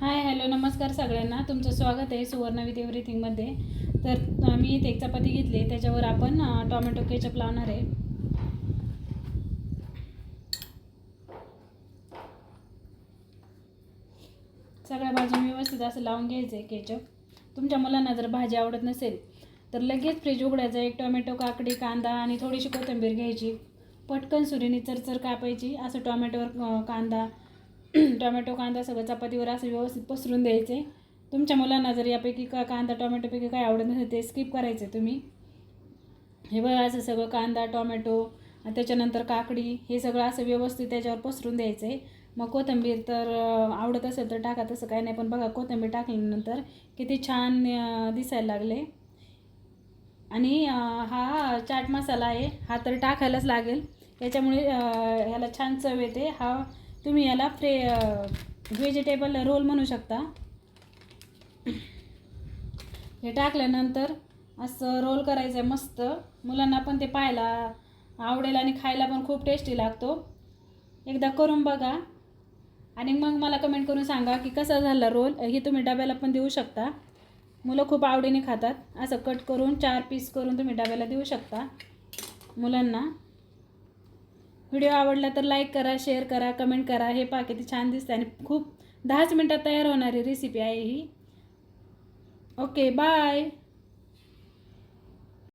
Hi hello नमस्कार सगळ्यांना. तुमचं स्वागत आहे सुवर्ण विथ एव्हरीथिंगमध्ये तर मी इथे एक चपाती घेतली त्याच्यावर आपण टॉमॅटो टोमॅटो केचप लावणार आहे. सगळ्या भाज्या व्यवस्थित असं लावून घ्यायचं आहे केचप. तुमच्या मुलांना जर भाजी आवडत नसेल तर लगेच फ्रीज उघडायचं एक टोमॅटो काकडी कांदा आणि थोडीशी कोथिंबीर घ्यायची. पटकन सुरीने चरचर कापायची. असं टोमॅटोवर कांदा टोमॅटो कांदा सगळं चपातीवर असं व्यवस्थित पसरून द्यायचे. तुमच्या मुलांना जर यापैकी का कांदा टोमॅटोपैकी काय आवडत नसेल ते स्किप करायचे तुम्ही. हे बघा असं सगळं कांदा टोमॅटो त्याच्यानंतर काकडी हे सगळं असं व्यवस्थित त्याच्यावर पसरून द्यायचं. आहे मग कोथिंबीर तर आवडत असेल तर टाका तसं काही नाही. पण बघा कोथिंबीर टाकल्यानंतर किती छान दिसायला लागले. आणि हा चाट मसाला आहे हा तर टाकायलाच लागेल. याच्यामुळे ह्याला छान चव येते. हा तुम्ही याला फ्रे व्हेजिटेबल रोल म्हणू शकता. हे टाकल्यानंतर असं रोल करायचं आहे मस्त. मुलांना पण ते पाहायला आवडेल आणि खायला पण खूप टेस्टी लागतो. एकदा करून बघा. आणि मग मला कमेंट करून सांगा की कसा झाला रोल हे तुम्ही डब्याला पण देऊ शकता. मुलं खूप आवडीने खातात. असं कट करून चार पीस करून तुम्ही डब्याला देऊ शकता. मुलांना. व्हिडिओ आवडला तर लाईक करा शेअर करा कमेंट करा. हे पहा किती छान दिसते आणि खूप दहाच मिनटात तयार होणारी रेसिपी आहे ही. Okay bye.